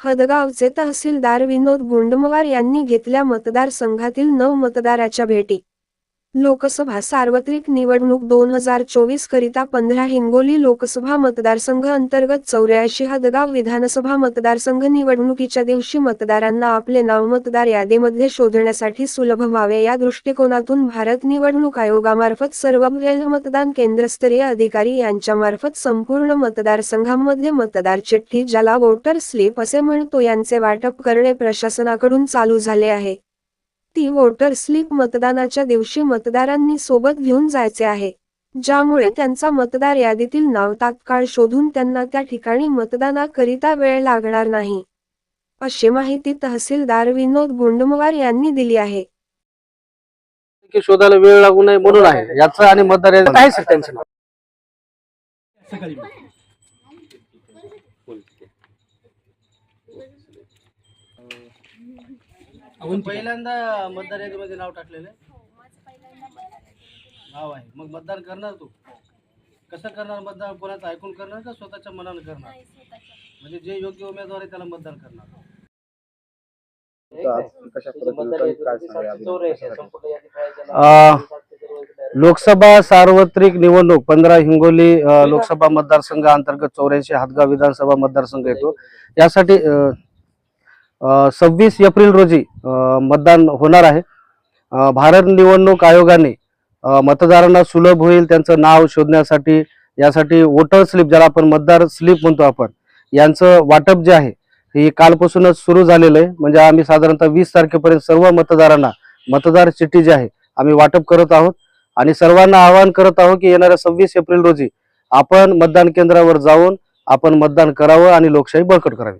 हदगावचे तहसीलदार विनोद गुंडमवार यांनी घेतल्या मतदारसंघातील नऊ मतदाराच्या भेटी. लोकसभा सार्वत्रिक निवडणूक दोन हजार चोवीस करिता पंधरा हिंगोली लोकसभा मतदारसंघ अंतर्गत चौऱ्याऐंशी हदगाव विधानसभा मतदारसंघ निवडणुकीच्या दिवशी मतदारांना आपले नाव मतदार यादीमध्ये शोधण्यासाठी सुलभ व्हावे. या दृष्टिकोनातून भारत निवडणूक आयोगामार्फत सर्व मतदान केंद्रस्तरीय अधिकारी यांच्यामार्फत संपूर्ण मतदारसंघांमध्ये मतदार चिठ्ठी ज्याला वोटर स्लिप असे म्हणतो यांचे वाटप करणे प्रशासनाकडून चालू झाले आहे. ती वोटर स्लिप मतदानाच्या दिवशी मतदारांनी सोबत घेऊन जायचे आहे ज्यामुळे त्यांचा मतदार यादीतील नाव तात्काळ शोधून त्यांना त्या ठिकाणी मतदानाकरिता वेळ लागणार नाही. अशी माहिती तहसीलदार विनोद गुंडमवार यांनी दिली आहे. की शोधायला वेळ लागू नये म्हणून आहे. याचं आणि मतदार सर आपण पहिल्यांदा मतदार यादीमध्ये नाव टाकलेलं आहे? नाव आहे. मग मतदान करणार तू? कसं करणार मतदान? कोणाचं ऐकून करणार का स्वतःच्या मनानं करणार? म्हणजे जे योग्य उमेदवार आहे त्याला मतदान करणार. अं, लोकसभा सार्वत्रिक निवडणूक पंधरा हिंगोली अं, लोकसभा मतदारसंघ अंतर्गत चौऱ्याऐंशी हातगाव विधानसभा मतदारसंघ येतो. यासाठी सव्वीस एप्रिल रोजी मतदान होणार आहे. भारत निवडणूक आयोगाने मतदारांना सुलभ होईल त्यांचं नाव शोधण्यासाठी यासाठी वोटर स्लिप ज्याला आपण मतदार स्लिप म्हणतो आपण यांचं वाटप जे आहे हे कालपासूनच सुरू झालेलं आहे. म्हणजे आम्ही साधारणतः वीस तारखेपर्यंत सर्व मतदारांना मतदार चिठ्ठी जी आहे आम्ही वाटप करत आहोत. आणि सर्वांना आवाहन करत आहोत की येणाऱ्या सव्वीस एप्रिल रोजी आपण मतदान केंद्रावर जाऊन आपण मतदान करावं आणि लोकशाही बळकट करावी.